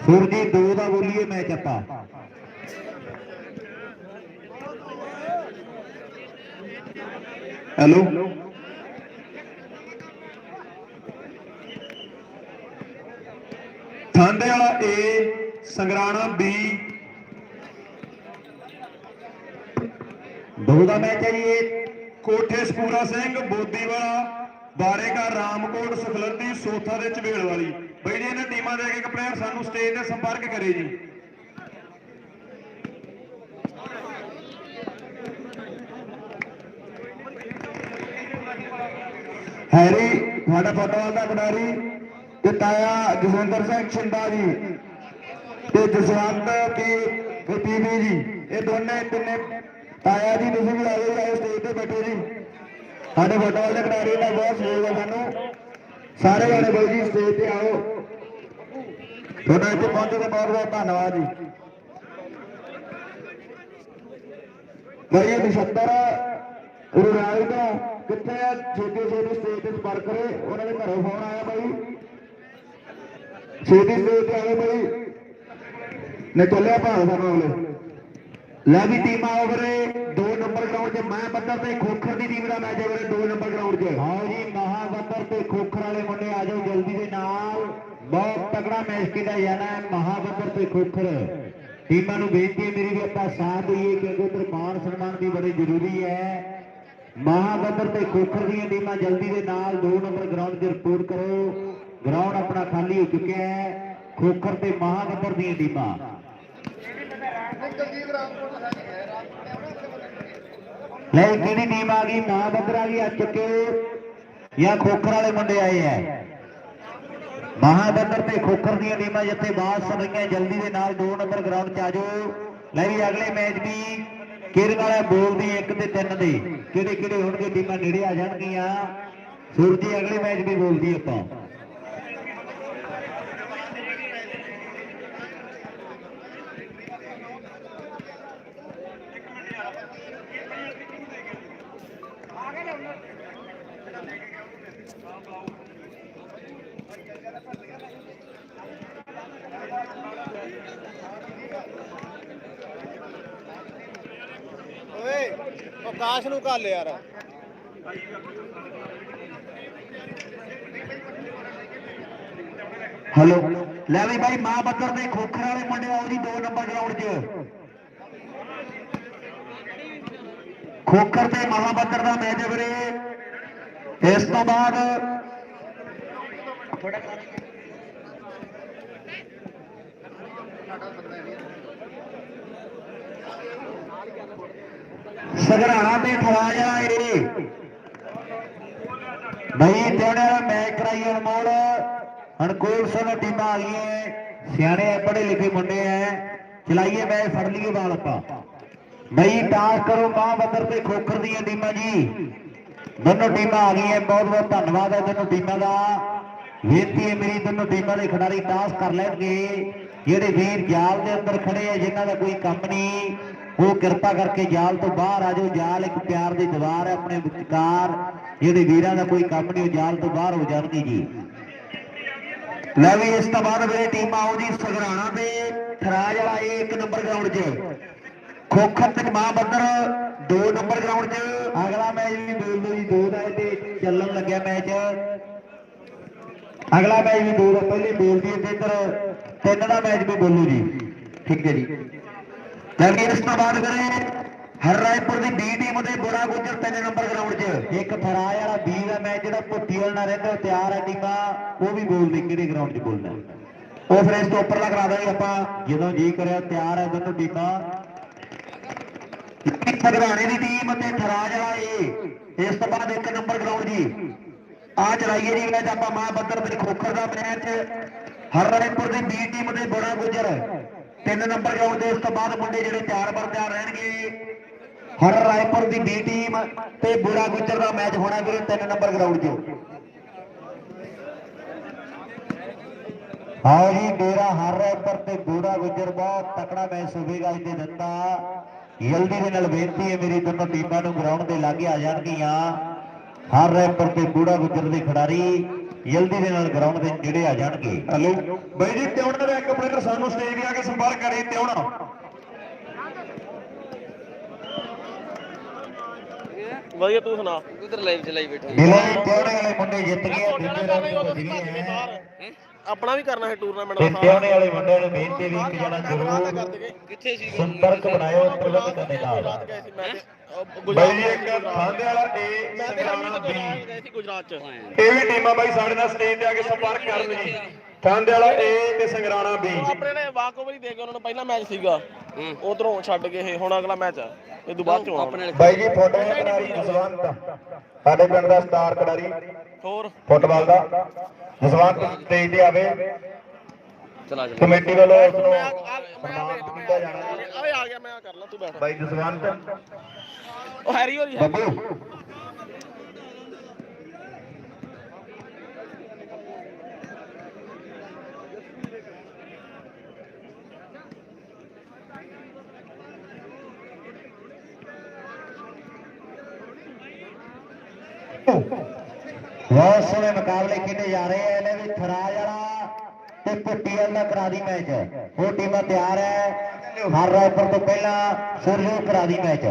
ਸੁਰਜੀ ਦੋ ਦਾ ਬੋਲੀਏ ਮੈਚ ਆਪਾਂ। ਹੈਲੋ। ਥਾਂਦੇ ਵਾਲਾ ਏ ਸੰਗਰਾਣਾ ਬੀ। ਦੋ ਮੈਚ ਹੈ ਜੀ ਇਹ ਕੋਠੇ ਸਪੂਰਾ ਸਿੰਘ ਬੋਦੀ ਬਾਰੇਗਾ, ਰਾਮਕੋਟ ਸੁਖਲੰਦੀ ਸੋਥਾ ਦੇ ਝਵੇਲ ਵਾਲੀ। ਬਈ ਜੀ, ਇਹਨਾਂ ਟੀਮਾਂ ਦੇ ਇੱਕ ਪਲੇਅਰ ਸਾਨੂੰ ਸਟੇਜ ਤੇ ਸੰਪਰਕ ਕਰੇ ਜੀ। ਹੈਰੀ ਸਾਡਾ ਫੁੱਟਬਾਲ ਦਾ ਖਿਡਾਰੀ ਤੇ ਤਾਇਆ ਜਸਵਿੰਦਰ ਸਿੰਘ ਛਿੰਦਾ ਜੀ। ਤੇ ਜਸਵੰਤ ਪੀ ਪੀਵੀ ਜੀ, ਇਹ ਦੋਨੇ ਤਿੰਨੇ ਤਾਇਆ ਜੀ, ਤੁਸੀਂ ਵੀ ਆਏ ਆਏ ਸਟੇਜ ਤੇ ਬੈਠੋ ਜੀ। ਸਾਡੇ ਫੁੱਟਬਾਲ ਦੇ ਖਿਡਾਰੀ ਦਾ ਬਹੁਤ ਸਹਿਯੋਗ ਹੈ ਸਾਨੂੰ। ਸਾਰੇ ਜਾਣੇ ਬਾਈ ਜੀ ਸਟੇਜ ਤੇ ਆਓ। ਤੁਹਾਡਾ ਇੱਥੇ ਪਹੁੰਚੇ ਤੇ ਬਹੁਤ ਬਹੁਤ ਧੰਨਵਾਦ ਜੀ। ਬਈ ਨਛੱਤਰ ਉਰਾਈ ਤੋਂ ਕਿੱਥੇ ਆ? ਛੇਤੀ ਛੇਤੀ ਸਟੇਜ ਤੇ ਸੰਪਰਕ ਕਰੇ। ਉਹਨਾਂ ਦੇ ਘਰੋਂ ਫੋਨ ਆਇਆ ਬਾਈ। ਛੇਤੀ ਸਟੇਜ ਤੇ ਆਏ ਬਾਈ। ਨੇ ਚੱਲਿਆ ਭਾਲ ਸਾਨੂੰ ਅਗਲੇ ਲੈ ਵੀ ਟੀਮ ਆਓ ਵੀਰੇ ਨੰਬਰ ਗਰਾਊਂਡ 'ਚ, ਮੈਂ ਬੱਦਰ ਤੇ ਖੋਖਰ ਦੀ ਟੀਮ ਦਾ ਮੈਚ ਹੈ ਵੀਰੇ ਨੰਬਰ ਗਰਾਊਂਡ 'ਚ। ਆਓ ਜੀ ਮਹਾ ਬੱਦਰ ਤੇ ਖੋਖਰ ਵਾਲੇ ਮੁੰਡੇ ਆ ਜਾਓ ਜਲਦੀ ਦੇ ਨਾਲ। ਬਹੁਤ ਤਗੜਾ ਮੈਚ ਖੇਡਿਆ ਜਾਣਾ ਹੈ ਮਹਾ ਬੱਦਰ ਤੇ ਖੋਖਰ। ਟੀਮਾਂ ਨੂੰ ਬੇਨਤੀ ਹੈ ਮੇਰੀ ਵੀ ਆਪਾਂ ਸਾਥ ਦਈਏ, ਕਿਉਂਕਿ ਉਧਰ ਮਾਨ ਸਨਮਾਨ ਵੀ ਬੜੀ ਜ਼ਰੂਰੀ ਹੈ। ਮਹਾਬੰਦਰ ਤੇ ਖੋਖਰ ਦੀਆਂ ਟੀਮਾਂ ਜਲਦੀ ਦੇ ਨਾਲ 2 ਨੰਬਰ ਗਰਾਊਂਡ ਚ ਰਿਪੋਰਟ ਕਰੋ। ਗਰਾਊਂਡ ਆਪਣਾ ਖਾਲੀ ਹੋ ਚੁੱਕਿਆ ਹੈ। ਖੋਖਰ ਤੇ ਮਹਾਬੰਦਰ ਦੀਆਂ ਟੀਮਾਂ। ਲੈ ਕਿਹੜੀ ਟੀਮ ਆ ਗਈ? ਮਹਾਬੰਦਰ ਆ ਗਈ ਆ ਚੁੱਕੇ ਜਾਂ ਖੋਖਰ ਵਾਲੇ ਮੁੰਡੇ ਆਏ ਐ ਮਹਾਬੰਦਰ ਤੇ ਖੋਖਰ ਦੀਆਂ ਟੀਮਾਂ ਜਿੱਥੇ ਬਾਸ ਰਹੀਆਂ, ਜਲਦੀ ਦੇ ਨਾਲ 2 ਨੰਬਰ ਗਰਾਊਂਡ 'ਚ ਆ ਜਾਓ। ਲੈ ਵੀ ਅਗਲੇ ਮੈਚ ਵੀ ਕਿਹੜੇ ਵਾਲਾ ਬੋਲਦੀ 1 ਤੇ 3 ਦੇ। ਕਿਹੜੇ ਕਿਹੜੇ ਹੋਣਗੇ ਟੀਮਾਂ ਨੇੜੇ ਆ ਜਾਣਗੀਆਂ? ਸੂਰਜੀ ਅਗਲੇ ਮੈਚ ਵੀ ਬੋਲਦੀ ਆਪਾਂ ਓਏ ਆਕਾਸ਼ ਨੂੰ ਘੱਲ ਯਾਰ। ਹੈਲੋ, ਲੈ ਵੀ ਬਾਈ ਮਹਾਬੰਦਰ ਦੇ ਖੋਖਰ ਵਾਲੇ ਮੁੰਡੇ ਆਓ ਜੀ 2 ਨੰਬਰ ਗਰਾਊਂਡ 'ਚ। ਖੋਖਰ ਤੇ ਮਹਾਬੰਦਰ ਦਾ ਮੈਚ ਹੈ ਵੀਰੇ। ਇਸ ਤੋਂ ਬਾਅਦ ਸਗਰਾਣਾ ਤੇ ਖਵਾਜਾ ਏ। ਬਈ ਤੇੜੇ ਮੈਚ ਕਰਾਈ ਅਨਮੋਲ ਅਨਕੋਲ ਸਿੰਘ ਟੀਮਾਂ ਆ ਗਈਆਂ ਸਿਆਣੇ ਪੜ੍ਹੇ ਲਿਖੇ ਮੁੰਡੇ ਆ। ਚਲਾਈਏ ਮੈਚ ਫੜ ਲਈਏ ਬਾਲ ਆਪਾਂ। ਬਈ, ਟਾਸ ਕਰੋ ਮਾਂ ਮਹਾਬੰਦਰ ਤੇ ਖੋਖਰ ਦੀਆਂ ਟੀਮਾਂ ਜੀ। ਦੋਨੋਂ ਟੀਮਾਂ ਆ ਗਈਆਂ, ਬਹੁਤ ਬਹੁਤ ਧੰਨਵਾਦ ਹੈ ਦੋਨੋਂ ਟੀਮਾਂ ਦਾ। ਬੇਨਤੀ ਹੈ ਮੇਰੀ, ਦੋਨੋਂ ਟੀਮਾਂ ਦੇ ਖਿਡਾਰੀ ਟਾਸ ਕਰ ਲੈਣਗੇ। ਜਿਹੜੇ ਵੀਰ ਜਾਲ ਦੇ ਅੰਦਰ ਖੜੇ ਆ, ਜਿਨ੍ਹਾਂ ਦਾ ਕੋਈ ਕੰਮ ਨਹੀਂ, ਉਹ ਕਿਰਪਾ ਕਰਕੇ ਜਾਲ ਤੋਂ ਬਾਹਰ ਆ ਜਾਓ। ਜਾਲ ਇੱਕ ਪਿਆਰ ਦੀ ਦੀਵਾਰ ਹੈ ਆਪਣੇ ਵਿਚਕਾਰ। ਜਿਹੜੇ ਵੀਰਾਂ ਦਾ ਕੋਈ ਕੰਮ ਨਹੀਂ, ਉਹ ਜਾਲ ਤੋਂ ਬਾਹਰ ਹੋ ਜਾਣਗੇ ਜੀ। ਲੈ ਵੀ, ਇਸ ਤੋਂ ਬਾਅਦ ਮੇਰੇ ਟੀਮ ਆਓ ਜੀ, ਸਗਰਾਣਾ ਤੇ ਥਰਾਜ ਵਾਲਾ ਇਹ ਇੱਕ ਨੰਬਰ ਗਰਾਊਂਡ 'ਚ। ਖੋਖਰ ਤੇ ਮਹਾਬੰਦਰ 2 ਨੰਬਰ ਗਰਾਊਂਡ 'ਚ। ਅਗਲਾ ਮੈਚ ਵੀ ਬੋਲ ਦੋ ਜੀ, ਦੋ ਦਾ ਤੇ ਚੱਲਣ ਲੱਗਿਆ ਮੈਚ। ਅਗਲਾ ਮੈਚ ਵੀ ਦੋ ਦਾ ਪਹਿਲੇ ਬੋਲਦੀ ਹੈ ਇੱਧਰ। ਤਿੰਨ ਦਾ ਮੈਚ ਵੀ ਬੋਲੂ ਜੀ। ਠੀਕ ਹੈ ਜੀ। ਲੇਕਿਨ ਇਸ ਤੋਂ ਬਾਅਦ ਕਰੇ ਹਰ ਰਾਏਪੁਰ ਦੀ ਬੀ ਟੀਮ ਤੇ ਬੋੜਾ ਗੁੱਜਰ ਤਿੰਨ ਨੰਬਰ ਗਰਾਊਂਡ 'ਚ। ਇੱਕ ਥਰਾਜ ਵਾਲਾ ਬੀ ਦਾ ਮੈਚ ਜਿਹੜਾ ਭੁੱਟੀ ਨਾਲ ਰਹਿੰਦਾ ਤਿਆਰ ਹੈ ਟੀਮਾਂ, ਉਹ ਵੀ ਬੋਲਦੇ ਕਿਹੜੇ ਗਰਾਊਂਡ 'ਚ ਬੋਲਣਾ। ਉਹ ਫਿਰ ਇਸ ਤੋਂ ਉੱਪਰਲਾ ਕਰਾ ਦਾਂਗੇ ਆਪਾਂ। ਜਦੋਂ ਜੀ ਕਰਿਆ, ਤਿਆਰ ਹੈ ਦੋਨੋਂ ਟੀਮਾਂ। ਸਗਰਾਣੇ ਦੀ ਟੀਮ ਅਤੇ ਥਰਾਜ ਵਾਲਾ ਏ ਇਸ ਤੋਂ ਬਾਅਦ ਇੱਕ ਨੰਬਰ ਗਰਾਊਂਡ ਜੀ। ਆ ਚਲਾਈਏ ਜੀ, ਮੈਚ ਆਪਾਂ ਮਹਾਬੰਦਰ ਤੇ ਖੋਖਰ ਦਾ ਮੈਚ। ਹਰ ਰਾਏਪੁਰ ਦੀ ਬੀ ਟੀਮ ਤੇ ਬੋੜਾ ਗੁੱਜਰ। ਤਿੰਨ ਨੰਬਰ ਗਰਾਊਂਡ ਦੇ ਇਸ ਤੋਂ ਬਾਅਦ ਮੁੰਡੇ ਜਿਹੜੇ ਚਾਰ ਬਰ ਤਿਆਰ ਰਹਿਣਗੇ। ਹਰ ਰਾਏਪੁਰ ਦੀ ਬੀ ਟੀਮ ਤੇ ਬੋੜਾ ਗੁੱਜਰ ਦਾ ਮੈਚ ਹੋਣਾ ਵੀਰੇ ਤਿੰਨ ਨੰਬਰ ਗਰਾਊਂਡ 'ਚ। ਆਓ ਜੀ ਮੇਰਾ ਹਰ ਰਾਏਪੁਰ ਤੇ ਬੋੜਾ ਗੁੱਜਰ ਬਹੁਤ ਤਕੜਾ ਮੈਚ ਹੋਵੇਗਾ ਅੱਜ ਦੇ ਦਿਨ ਜਲਦੀ ਦੇ ਨਾਲ ਬੇਨਤੀ ਹੈ ਮੇਰੀ, ਦੋਨੋਂ ਟੀਮਾਂ ਨੂੰ ਗਰਾਊਂਡ ਦੇ ਲਾਗੇ ਆ ਜਾਣਗੀਆਂ। ਹਰ ਰੈਪਰ ਤੇ ਬੂੜਾ ਗੁੱਜਰ ਦੇ ਖਿਡਾਰੀ ਜਲਦੀ ਦੇ ਨਾਲ ਗਰਾਊਂਡ ਦੇ ਨੇੜੇ ਆ ਜਾਣਗੇ। ਹੈਲੋ ਬਾਈ ਜੀ ਤਿਉਣਾ ਦਾ ਇੱਕ ਆਪਰੇਟਰ ਸਾਨੂੰ ਸਟੇਜ ਤੇ ਆ ਕੇ ਸੰਪਰਕ ਕਰੇ ਤਿਉਣਾ। ਵਧੀਆ ਤੂੰ ਸੁਣਾ। ਉਧਰ ਲਾਈਵ ਚਲਾਈ ਬੈਠਾ ਮਿਲੇ ਤਿਉਣੇ ਵਾਲੇ ਮੁੰਡੇ ਜਿੱਤ ਗਏ ਦੂਜੇ ਵਿੱਚ ਵੱਜ ਗਏ। ਹੈ? ਆਪਣਾ ਵੀ ਕਰਨਾ ਹੈ ਟੂਰਨਾਮੈਂਟ ਤੇ ਦਾ ਤਿਉਣੇ ਵਾਲੇ ਮੁੰਡਿਆਂ ਨੂੰ ਬੇਨਤੀ ਵੀ ਇੱਕ ਜਣਾ ਜ਼ਰੂਰ ਕਿੱਥੇ ਸੀ ਸੰਪਰਕ ਬਣਾਇਓ ਪ੍ਰਬੰਧਕ ਦੇ ਨਾਲ। ਬਾਈ ਜੀ ਇੱਕ ਖਾਂਦੇ ਵਾਲਾ ਏ ਮੈਂ ਤੇ ਸੰਗਰਾਣਾ ਰਮੀ ਬੀ ਗਏ ਸੀ ਗੁਜਰਾਤ ਚ। ਇਹ ਵੀ ਟੀਮਾਂ ਬਾਈ ਸਾਡੇ ਨਾਲ ਸਟੇਜ ਤੇ ਆ ਕੇ ਸੰਪਰਕ ਕਰਨ ਜੀ ਖਾਂਦੇ ਵਾਲਾ ਏ ਤੇ ਸੰਗਰਾਣਾ ਬੀ ਆਪਣੇ ਨੇ ਵਾਕਓਵਰ ਹੀ ਦੇ ਕੇ ਉਹਨਾਂ ਨੂੰ ਪਹਿਲਾ ਮੈਚ ਸੀਗਾ। ਉਧਰੋਂ ਛੱਡ ਗਏ ਇਹ ਹੁਣ ਅਗਲਾ ਮੈਚ ਆ। ਇਹ ਤੋਂ ਬਾਅਦ ਚੋਂ ਆਉਣਾ। ਬਾਈ ਜੀ ਫੋਟੋ ਖਿਡਾਰੀ ਜਸਵੰਤ। ਸਾਡੇ ਪਿੰਡ ਦਾ ਸਟਾਰ ਖਿਡਾਰੀ। ਹੋਰ? ਫੁੱਟਬਾਲ ਦਾ। ਜਸਵੰਤ ਸਟੇਜ ਤੇ ਆਵੇ। ਚਲਾ ਚਲਾ ਕਮੇਟੀ ਵੱਲੋਂ ਉਸ ਨੂੰ ਵੇਟ ਦਿੱਤਾ ਜਾਣਾ। ਓਏ ਆ ਗਿਆ ਮੈਂ ਆ ਕਰ ਲਾਂ ਤੂੰ ਬੈਠ। ਬਾਈ ਜਸਵੰਤ। ਉਹ ਹੈਰੀ ਹੋਰੀ ਹੈ। ਬੱਬੂ। ਬਹੁਤ ਸੋਹਣੇ ਮੁਕਾਬਲੇ ਖੇਡੇ ਜਾ ਰਹੇ ਆ, ਇਹਨੇ ਵੀ ਥਰਾਜ ਵਾਲਾ ਤੇ ਭੁੱਟੀ ਵਾਲਾ ਕਰਾ ਦੀ ਮੈਚ। ਉਹ ਟੀਮਾਂ ਤਿਆਰ ਹੈ। ਹਰ ਰਾਇਪੁਰ ਤੋਂ ਪਹਿਲਾਂ ਸੁਰਜੋ ਕਰਾ ਦੀ ਮੈਚ।